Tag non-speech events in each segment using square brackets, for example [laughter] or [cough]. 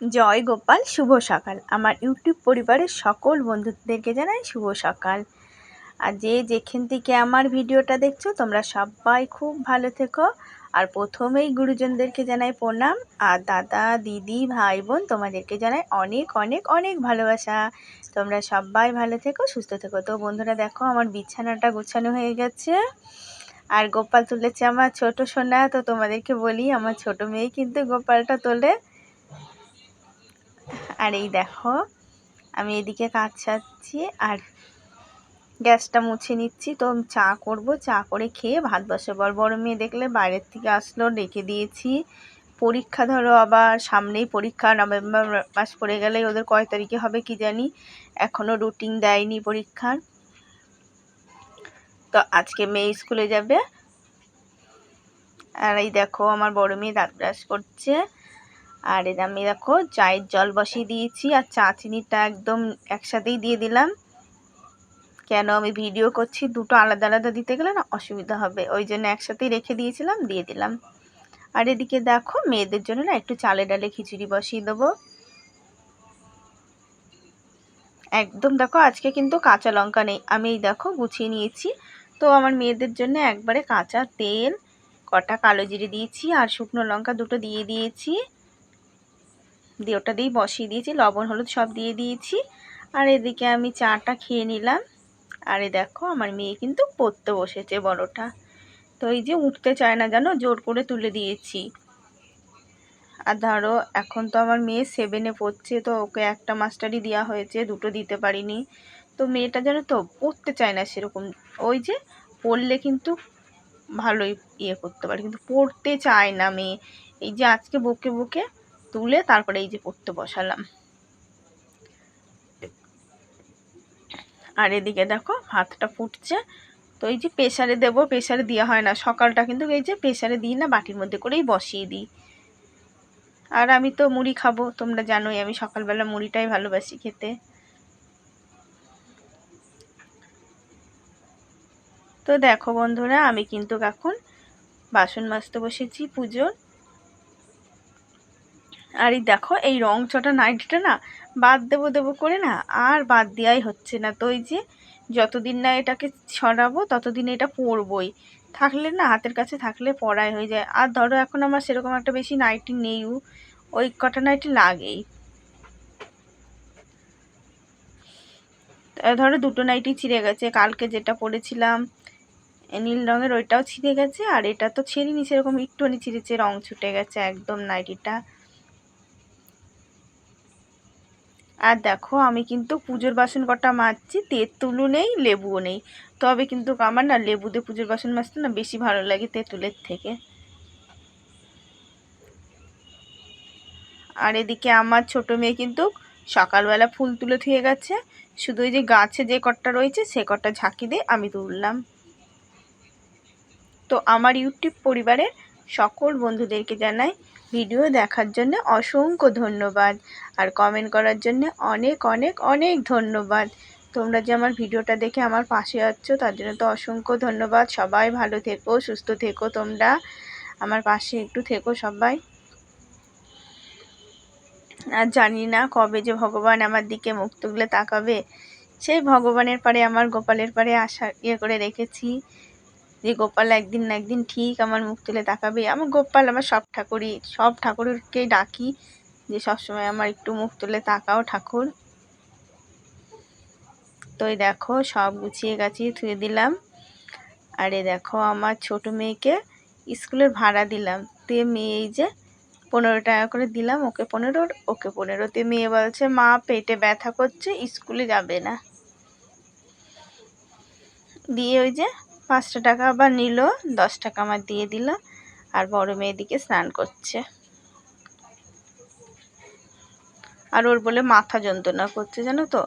জয় গোপাল, শুভ সকাল। আমার ইউটিউব পরিবারের সকল বন্ধুদেরকে জানাই শুভ সকাল। আর যে যেখান থেকে আমার ভিডিওটা দেখছ, তোমরা সবাই খুব ভালো থেকো। আর প্রথমেই গুরুজনদেরকে জানাই প্রণাম। আর দাদা, দিদি, ভাই, বোন, তোমাদেরকে জানাই অনেক অনেক অনেক ভালোবাসা। তোমরা সবাই ভালো থেকো, সুস্থ থেকো। তো বন্ধুরা, দেখো আমার বিছানাটা গোছানো হয়ে গেছে। আর গোপাল তুলেছে আমার ছোট সোনা। তো তোমাদেরকে বলি, আমার ছোট মেয়ে কিন্তু গোপালটা তোলে। [laughs] আর এই দেখো, আমি এদিকে কাজ ছাড়ছি আর গ্যাসটা মুছে নিচ্ছি। তো চা করব, চা করে খেয়ে ভাত বসাবো। বড় মেয়ে দেখলে বাইরের থেকে আসলো রেখে দিয়েছি। পরীক্ষা ধরো আবার সামনেই পরীক্ষা, নভেম্বর মাস পড়ে গেলেই ওদের কয় তারিখে হবে কি জানি? এখনও রুটিন দেয়নি পরীক্ষার। তো আজকে মেয়ে স্কুলে যাবে। আর এই দেখো, আমার বড় মেয়ে দাঁত ব্রাশ করছে। আর এর আমি দেখো চায়ের জল বসিয়ে দিয়েছি আর চা চিনিটা একদম একসাথেই দিয়ে দিলাম। কেন আমি ভিডিও করছি দুটো আলাদা আলাদা দিতে গেলে না অসুবিধা হবে। ওই জন্য একসাথেই রেখে দিয়েছিলাম, দিয়ে দিলাম। আর এদিকে দেখো মেয়েদের জন্য না একটু চালে ডালে খিচুড়ি বসিয়ে দেবো। একদম দেখো আজকে কিন্তু কাঁচা লঙ্কা নেই। আমি এই দেখো গুছিয়ে নিয়েছি। তো আমার মেয়েদের জন্য একবারে কাঁচা তেল, কটা কালো জিরে দিয়েছি আর শুকনো লঙ্কা দুটো দিয়ে দিয়েছি। দিয়ে ওটা দিয়েই বসিয়ে দিয়েছি, লবণ, হলুদ সব দিয়ে দিয়েছি। আর এদিকে আমি চাটা খেয়ে নিলাম। আরে দেখো, আমার মেয়ে কিন্তু পড়তে বসেছে বড়টা। তো এই যে উঠতে চায় না জানো, জোর করে তুলে দিয়েছি। আর ধরো, এখন তো আমার মেয়ে সেভেনে পড়ছে, তো ওকে একটা মাস্টারই দেওয়া হয়েছে, দুটো দিতে পারিনি। তো মেয়েটা জানো তো পড়তে চায় না সেরকম। ওই যে পড়লে কিন্তু ভালোই ইয়ে করতে পারে, কিন্তু পড়তে চায় না মেয়ে। এই যে আজকে বকে বকে তুলে তারপরে এই যে পড়তে বসালাম। আর এদিকে দেখো ভাতটা ফুটছে। তো এই যে প্রেশারে দেবো প্রেশারে দেওয়া হয় না। সকালটা কিন্তু এই যে প্রেশারে দিই না, বাটির মধ্যে করেই বসিয়ে দিই। আর আমি তো মুড়ি খাব, তোমরা জানোই আমি সকালবেলা মুড়িটাই ভালোবাসি খেতে। তো দেখো বন্ধুরা, আমি কিন্তু এখন বাসন মাজতে বসেছি পুজোর। আর এই দেখো, এই রং চটা নাইটিটা না বাদ দেবো দেবো করে না আর বাদ দেওয়াই হচ্ছে না। তো ওই যে যতদিন না এটাকে ছড়াবো ততদিন এটা পরবই। থাকলে না হাতের কাছে থাকলে পড়াই হয়ে যায়। আর ধরো এখন আমার সেরকম একটা বেশি নাইটি নেইও ওই কটা নাইটি লাগেই। ধরো দুটো নাইটি ছিঁড়ে গেছে। কালকে যেটা পরেছিলাম নীল রঙের ওইটাও ছিঁড়ে গেছে, আর এটা তো ছিঁড়িনি, সেরকম একটুখানি ছিঁড়েছে, রং ছুটে গেছে একদম নাইটিটা আর দেখো, আমি কিন্তু পুজোর বাসন কটা মাজছি, তেঁতুলও নেই, লেবুও নেই। তবে কিন্তু আমার না লেবু দিয়ে পুজোর বাসন মাজতে না বেশি ভালো লাগে তেঁতুলের থেকে। আর এদিকে আমার ছোট মেয়ে কিন্তু সকালবেলা ফুল তুলে থুয়ে গেছে। শুধু ওই যে গাছে যে কটটা রয়েছে, সে কটটা ঝাঁকি দিয়ে আমি তুললাম। তো আমার ইউটিউব পরিবারের সকল বন্ধুদেরকে জানাই ভিডিও দেখার জন্য অসংখ্য ধন্যবাদ। আর কমেন্ট করার জন্য অনেক অনেক অনেক ধন্যবাদ। তোমরা যে আমার ভিডিওটা দেখে আমার পাশে আছো, তার জন্য তো অসংখ্য ধন্যবাদ। সবাই ভালো থেকো, সুস্থ থেকো তোমরা। আমার পাশে একটু থেকো সবাই। আর জানি না কবে যে ভগবান আমার দিকে মুখ তুলে তাকাবে, সেই ভগবানের পারে আমার গোপালের পারে আশা ইয়ে করে রেখেছি। যে গোপাল একদিন না একদিন ঠিক আমার মুখ তুলে তাকাবে। আমার গোপাল আমার সব ঠাকুরই, সব ঠাকুরকেই ডাকি যে সবসময় আমার একটু মুখ তুলে তাকাও ঠাকুর। তো এই দেখো সব গুছিয়ে গাছিয়ে থুয়ে দিলাম। আর এ দেখো আমার ছোট মেয়েকে স্কুলের ভাড়া দিলাম। তে মেয়ে এই যে পনেরো টাকা করে দিলাম, ওকে পনেরো ওকে পনেরো। পনেরোতে মেয়ে বলছে, মা, পেটে ব্যথা করছে, স্কুলে যাবে না। দিয়ে ওই যে পাঁচটা টাকা আবার নিল, দশ টাকা আমার দিয়ে দিল, আর বড় মেয়েদিকে স্নান করছে। আর ওর বলে মাথা যন্ত্রণা করছে, জানো তো?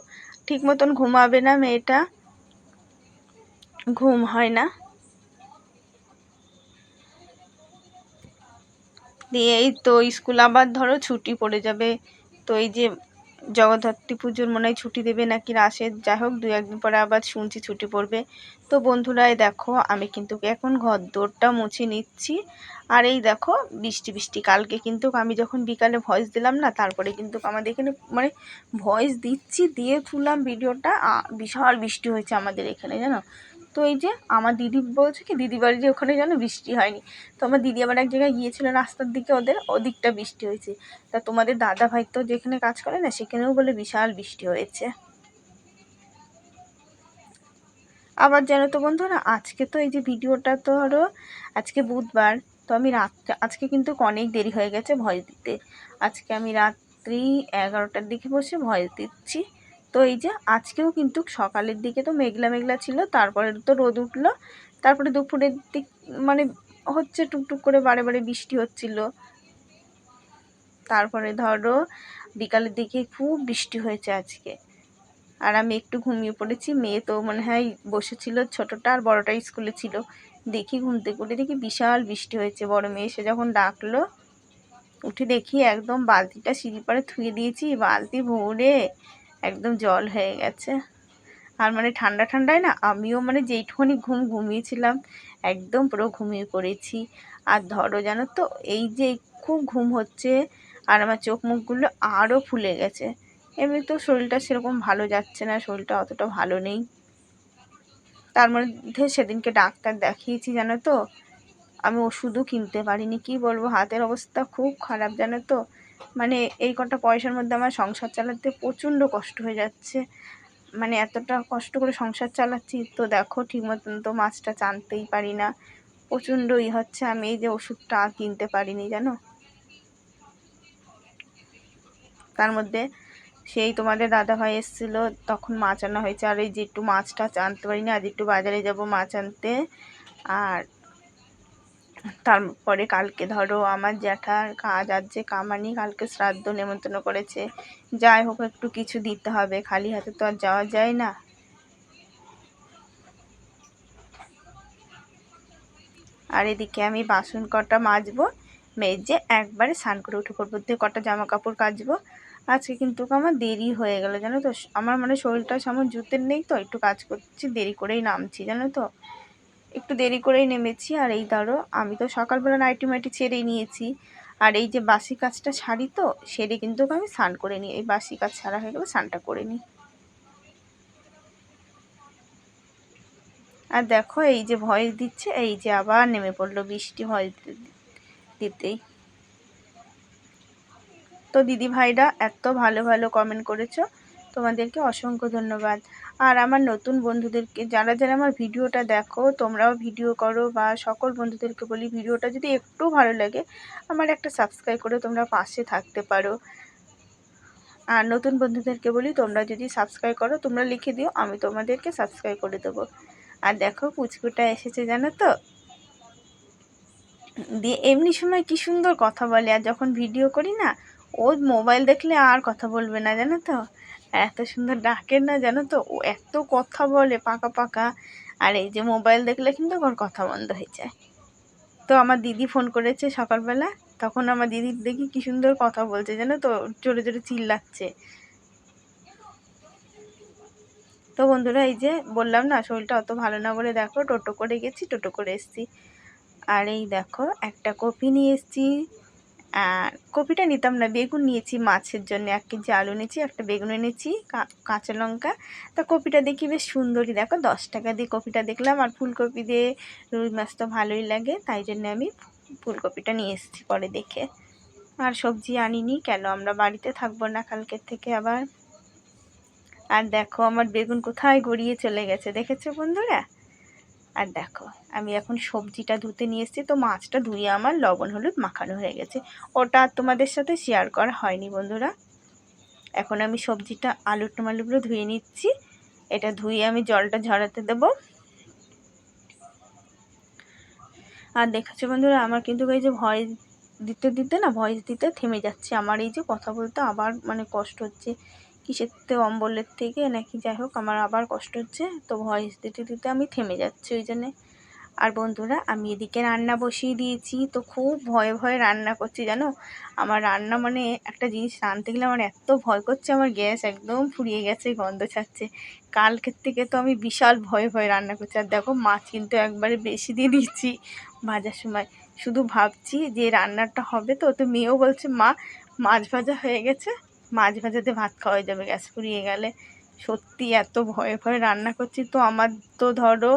ঠিক মতন ঘুমাবে না মেয়েটা। ঘুম হয় না। দিয়ে এই তো স্কুল আবার ধরো ছুটি পড়ে যাবে। তো এই যে জগদ্ধাত্রী পুজোর মনে হয় ছুটি দেবে নাকি রাসের যাই হোক, দু একদিন পরে আবার শুনছি ছুটি পড়বে। তো বন্ধুরাই দেখো, আমি কিন্তু এখন ঘর দৌড়টা মুছে নিচ্ছি। আর এই দেখো, বৃষ্টি বৃষ্টি, কালকে কিন্তু আমি যখন বিকালে ভয়েস দিলাম না, তারপরে কিন্তু আমাদের এখানে মানে ভয়েস দিচ্ছি, দিয়ে তুললাম ভিডিওটা। বিশাল বৃষ্টি হয়েছে আমাদের এখানে, জানো? তো এই যে আমার দিদি বলছে কি, দিদি বাড়ি যে ওখানে যেন বৃষ্টি হয়নি। তো আমার দিদি আবার এক জায়গায় গিয়েছিল, রাস্তার দিকে ওদের ওদিকটা বৃষ্টি হয়েছে। তা তোমাদের দাদা ভাই তো যেখানে কাজ করে না, সেখানেও বলে বিশাল বৃষ্টি হয়েছে। আবার জানো তো বন্ধুরা, আজকে তো এই যে ভিডিওটা তো ধরো আজকে বুধবার, তো আমি রাত আজকে কিন্তু অনেক দেরি হয়ে গেছে ভয়েস দিতে। আজকে আমি রাত্রি এগারোটার দিকে বসে ভয়েস দিচ্ছি। তো এই যে আজকেও কিন্তু সকালের দিকে তো মেঘলা মেঘলা ছিল, তারপরে তো রোদ উঠল। তারপরে দুপুরের দিক মানে হচ্ছে টুকটুক করে বারে বারে বৃষ্টি হচ্ছিল। তারপরে ধরো বিকালের দিকে খুব বৃষ্টি হয়েছে আজকে। আর আমি একটু ঘুমিয়ে পড়েছি, মেয়ে তো মনে হয় বসেছিল ছোটোটা আর বড়টা স্কুলে ছিল। দেখি ঘুমতে করে দেখি বিশাল বৃষ্টি হয়েছে, বড় মেয়ে এসে যখন ডাকলো, উঠে দেখি একদম বালতিটা সিঁড়ি পাড়ে থুয়ে দিয়েছি, বালতি ভরে একদম জল হয়ে গেছে। আর মানে ঠান্ডা ঠান্ডায় না আমিও মানে যেইটুখানি ঘুম ঘুমিয়েছিলাম, একদম পুরো ঘুমিয়ে পড়েছি। আর ধরো জানো তো, এই যে খুব ঘুম হচ্ছে আর আমার চোখ মুখগুলো আরও ফুলে গেছে। এমনি তো শরীরটা সেরকম ভালো যাচ্ছে না, শরীরটা অতটা ভালো নেই। তার মধ্যে সেদিনকে ডাক্তার দেখিয়েছি জানো তো, আমি ওষুধও কিনতে পারিনি, কি বলব? হাতের অবস্থা খুব খারাপ জানো তো। মানে এই কটা পয়সার মধ্যে আমার সংসার চালাতে প্রচণ্ড কষ্ট হয়ে যাচ্ছে। মানে এতটা কষ্ট করে সংসার চালাচ্ছি তো দেখো ঠিক মতন তো মাছটা চানতেই পারি না। প্রচণ্ড ই হচ্ছে আমি এই যে ওষুধটা কিনতে পারিনি, জানো? তার মধ্যে সেই তোমাদের দাদাভাই এসেছিল, তখন মাছ আনা হয়েছে। আর এই যে একটু মাছটা আনতে পারিনি, আজ একটু বাজারে যাব মাছ আনতে। আর তারপরে কালকে ধরো আমার জ্যাঠার কাজ আছে কামানি কালকে শ্রাদ্ধ নেমন্তন্ন করেছে। যাই হোক, একটু কিছু দিতে হবে। খালি হাতে তো আর যাওয়া যায় না। আর এদিকে আমি বাসন কটা মাজবো, মেজে একবারে স্নান করে উঠে পড়ব। দিয়ে কটা জামা কাপড় কাচবো। আজকে কিন্তু আমার দেরি হয়ে গেল, জানো তো। আমার মানে শরীরটা সেমন জুতের নেই তো, একটু কাজ করছি, দেরি করেই নামছি, জানো তো। একটু দেরি করেই নেমেছি, আর এই ধরো আমি তো সকালবেলা নাইটি মাইটি ছেড়েই নিয়েছি। আর এই যে বাসি কাজটা ছাড়ি তো সেরে কিন্তু আমি স্নান করে নিই। এই বাসি কাজ ছাড়া হয়ে গেলে স্নানটা করে নিই। আর দেখো এই যে ভয়েস দিচ্ছে, এই যে আবার নেমে পড়ল বৃষ্টি ভয়েস দিতেই। তো দিদি ভাইরা এত ভালো ভালো কমেন্ট করেছ তোমাদেরকে অসংখ্য ধন্যবাদ। আর আমার নতুন বন্ধুদেরকে, যারা যারা আমার ভিডিওটা দেখো, তোমরাও ভিডিও করো বা সকল বন্ধুদেরকে বলি, ভিডিওটা যদি একটু ভালো লাগে, আমার একটা সাবস্ক্রাইব করে তোমরা পাশে থাকতে পারো। আর নতুন বন্ধুদেরকে বলি, তোমরা যদি সাবস্ক্রাইব করো, তোমরা লিখে দিও, আমি তোমাদেরকে সাবস্ক্রাইব করে দেবো। আর দেখো, পুচকুটা এসেছে, জানো তো? দিয়ে এমনি সময় কি সুন্দর কথা বলে, আর যখন ভিডিও করি না ও মোবাইল দেখলে আর কথা বলবে না, জানো তো? এত সুন্দর ডাকে না, জানো তো? ও এত কথা বলে পাকা পাকা। আর এই যে মোবাইল দেখলে কিন্তু ওর কথা বন্ধ হয়ে যায়। তো আমার দিদি ফোন করেছে সকালবেলা। তখন আমার দিদির দেখি কি সুন্দর কথা বলছে, জানো তো? জোরে জোরে চিল্লাচ্ছে। তো বন্ধুরা, এই যে বললাম না, শরীরটা অত ভালো না বলে দেখো, টোটো করে গেছি, টোটো করে এসছি। আর এই দেখো, একটা কপি নিয়ে এসছি। কপিটা নিতাম না, বেগুন নিয়েছি মাছের জন্য, এক কেজি আলু নিয়েছি, একটা বেগুন এনেছি কাঁচা লঙ্কা। তা কপিটা দেখি বেশ সুন্দরই, দেখো দশ টাকা দিয়ে কপিটা দেখলাম, আর ফুলকপি দিয়ে রুই মাছ তো ভালোই লাগে, তাই জন্য আমি ফুলকপিটা নিয়ে এসেছি পরে দেখে। আর সবজি আনিনি, কেন আমরা বাড়িতে থাকব না কালকের থেকে আবার? আর দেখো আমার বেগুন কোথায় গড়িয়ে চলে গেছে, দেখেছ বন্ধুরা? আর দেখো, আমি এখন সবজিটা ধুতে নিয়ে এসেছি, তো মাছটা ধুয়ে আমার লবণ, হলুদ মাখানো হয়ে গেছে। ওটা তোমাদের সাথে শেয়ার করা হয়নি বন্ধুরা। এখন আমি সবজিটা, আলু টমালুগুলো ধুয়ে নিচ্ছি। এটা ধুয়ে আমি জলটা ঝরাতে দেব। আর দেখেছ বন্ধুরা, আমার কিন্তু এই যে ভয়েস দিতে দিতে না, ভয়েস দিতে থেমে যাচ্ছে। আমার এই যে কথা বলতে আবার মানে কষ্ট হচ্ছে। কিসের থেকে অম্বলের থেকে? নাকি যাই হোক, আমার আবার কষ্ট হচ্ছে, তো ভয়েস দিতে দিতে আমি থেমে যাচ্ছি ওই জন্যে। আর বন্ধুরা, আমি এদিকে রান্না বসিয়ে দিয়েছি, তো খুব ভয়ে ভয়ে রান্না করছি, জানো? আমার রান্না মানে একটা জিনিস রাঁধতে গেলে আমার এত ভয় করছে, আমার গ্যাস একদম ফুরিয়ে গেছে, গন্ধ ছাড়ছে। কালকের থেকে তো আমি বিশাল ভয়ে ভয়ে রান্না করছি। আর দেখো, মাছ কিন্তু একবারে বেশি দিয়ে দিচ্ছি ভাজার সময়। শুধু ভাবছি যে রান্নাটা হবে তো তো মেয়েও বলছে, মা, মাছ ভাজা হয়ে গেছে? মাছ ভাজাতে ভাত খাওয়া যাবে, গ্যাস ফুরিয়ে গেলে। সত্যি এত ভয়ে ভয়ে রান্না করছি। তো আমার তো ধরো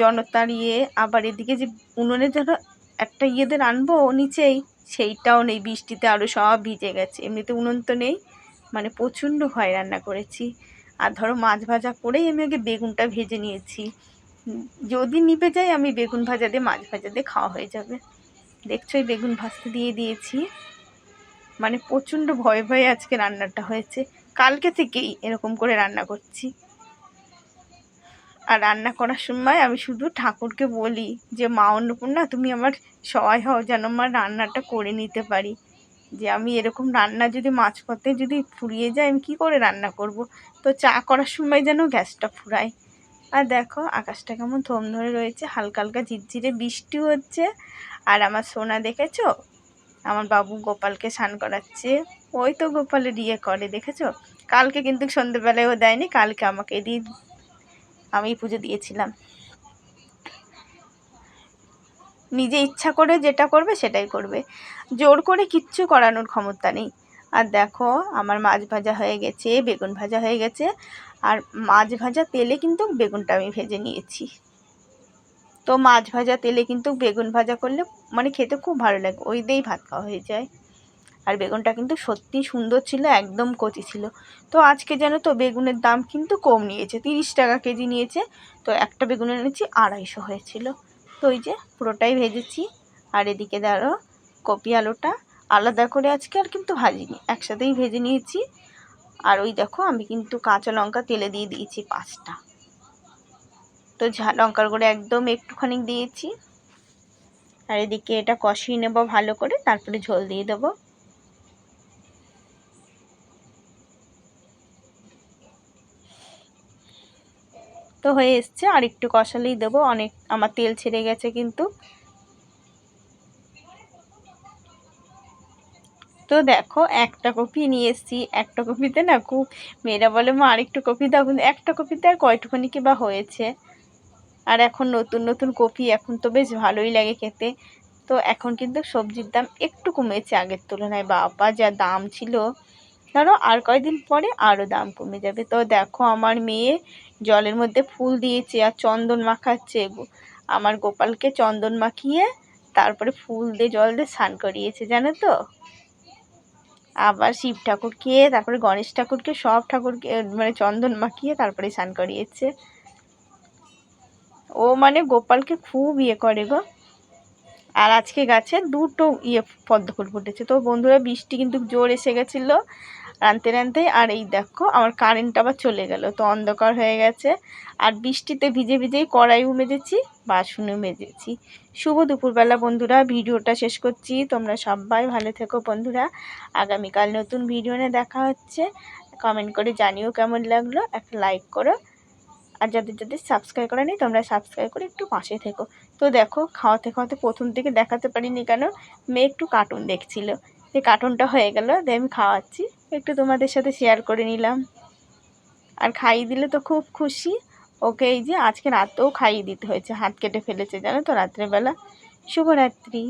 জনতার ইয়ে আবার এদিকে যে উনুনে ধরো একটা ইয়েদের আনব নিচেই, সেইটাও নেই। বৃষ্টিতে আরও সব ভিজে গেছে। এমনিতে উনুন তো নেই। মানে প্রচণ্ড ভয় রান্না করেছি। আর ধরো মাছ ভাজা করেই আমি আগে বেগুনটা ভেজে নিয়েছি। যদি নিভে যাই আমি বেগুন ভাজা দিয়ে, মাছ ভাজা দিয়ে খাওয়া হয়ে যাবে। দেখছ বেগুন ভাজতে দিয়ে দিয়েছি। মানে প্রচণ্ড ভয়ে ভয়ে আজকে রান্নাটা হয়েছে। কালকে থেকেই এরকম করে রান্না করছি। আর রান্না করার সময় আমি শুধু ঠাকুরকে বলি যে, মা অন্নপূর্ণা, তুমি আমার সহায় হও যেন আমার রান্নাটা করে নিতে পারি। যে আমি এরকম রান্না যদি মাঝপথে যদি ফুরিয়ে যায়, আমি কী করে রান্না করব? তো চা করার সময় যেন গ্যাসটা ফুরায়। আর দেখো, আকাশটা কেমন থম ধরে রয়েছে, হালকা হালকা ঝিরঝিরে বৃষ্টি হচ্ছে। আর আমার সোনা দেখেছ? আমার বাবু গোপালকে স্নান করাচ্ছে। ওই তো গোপালের ইয়ে করে, দেখেছ? কালকে কিন্তু সন্ধ্যেবেলায় ও দেয়নি, কালকে আমাকে দিয়ে আমি পুজো দিয়েছিলাম। নিজে ইচ্ছা করে যেটা করবে সেটাই করবে। জোর করে কিচ্ছু করানোর ক্ষমতা নেই। আর দেখো, আমার মাছ ভাজা হয়ে গেছে, বেগুন ভাজা হয়ে গেছে, আর মাছ ভাজা তেলে কিন্তু বেগুনটা আমি ভেজে নিয়েছি। তো মাছ ভাজা, তেলে কিন্তু বেগুন ভাজা করলে মানে খেতে খুব ভালো লাগে। ওই দিয়েই ভাত খাওয়া হয়ে যায়। আর বেগুনটা কিন্তু সত্যি সুন্দর ছিল, একদম কচি ছিল। তো আজকে যেন তো বেগুনের দাম কিন্তু কম নিয়েছে, তিরিশ টাকা কেজি নিয়েছে। তো একটা বেগুন এনেছি, আড়াইশো হয়েছিল। তো ওই যে পুরোটাই ভেজেছি। আর এদিকে ধরো কপি আলুটা, আলাদা করে আজকে আর কিন্তু ভাজিনি, একসাথেই ভেজে নিয়েছি। আর ওই দেখো আমি কিন্তু কাঁচা লঙ্কা তেলে দিয়ে দিয়েছি পাঁচটা। তো লঙ্কার গুঁড়ো একদম একটুখানি দিয়েছি। আর এদিকে এটা কষিয়ে নেব ভালো করে, তারপরে ঝোল দিয়ে দেবো। তো হয়ে এসছে, আর একটু কষালেই দেবো, অনেক আমার তেল ছেড়ে গেছে কিন্তু। তো দেখো, একটা কপি নিয়ে এসেছি, একটা কপিতে না খুব মেয়েরা বলে, মা, আরেকটু কপি দাও। কিন্তু একটা কপিতে আর কয়টুখানি কি বা হয়েছে। আর এখন নতুন নতুন কপি এখন তো বেশ ভালোই লাগে খেতে। তো এখন কিন্তু সবজির দাম একটু কমেছে আগের তুলনায়। বাবা, যা দাম ছিল, ধরো আর কয়দিন পরে আরও দাম কমে যাবে। তো দেখো, আমার মেয়ে জলের মধ্যে ফুল দিয়েছে আর চন্দন মাখাচ্ছে আমার গোপালকে চন্দন মাখিয়ে তারপরে ফুল দিয়ে, জল দিয়ে স্নান করিয়েছে, জানো তো? আবার শিব ঠাকুরকে, তারপরে গণেশ ঠাকুরকে, সব ঠাকুরকে মানে চন্দন মাখিয়ে তারপরে স্নান করিয়েছে। ও মানে গোপালকে খুব ইয়ে করে গো। আর আজকে গাছে দুটো ইয়ে পদ্ম ফুল ফুটেছে। তো বন্ধুরা, বৃষ্টি কিন্তু জোর এসে গেছিল রানতে রানতে আর এই দেখো, আমার কারেন্ট আবার চলে গেল, তো অন্ধকার হয়ে গেছে। আর বৃষ্টিতে ভিজে ভিজেই কড়াইও মেজেছি বাসনও মেজেছি। শুভ দুপুরবেলা বন্ধুরা, ভিডিওটা শেষ করছি। তোমরা সবাই ভালো থেকো বন্ধুরা। আগামীকাল নতুন ভিডিও নিয়ে দেখা হচ্ছে। কমেন্ট করে জানিও কেমন লাগল। একটা লাইক করো। আর যাদের যাদের সাবস্ক্রাইব করা নেই তোমরা সাবস্ক্রাইব করে একটু পাশে থেকো। তো দেখো, খাওয়াতে খাওয়াতে প্রথম থেকে দেখাতে পারিনি কেন? মেয়ে একটু কার্টুন দেখছিল। যে কার্টুনটা হয়ে গেল দিয়ে আমি খাওয়াচ্ছি। একটু তোমাদের সাথে শেয়ার করে নিলাম। আর খাইয়ে দিলে তো খুব খুশি। ওকে এই যে আজকে রাতেও খাইয়ে দিতে হয়েছে, হাত কেটে ফেলেছে, জানো তো, রাত্রেবেলা। শুভরাত্রি।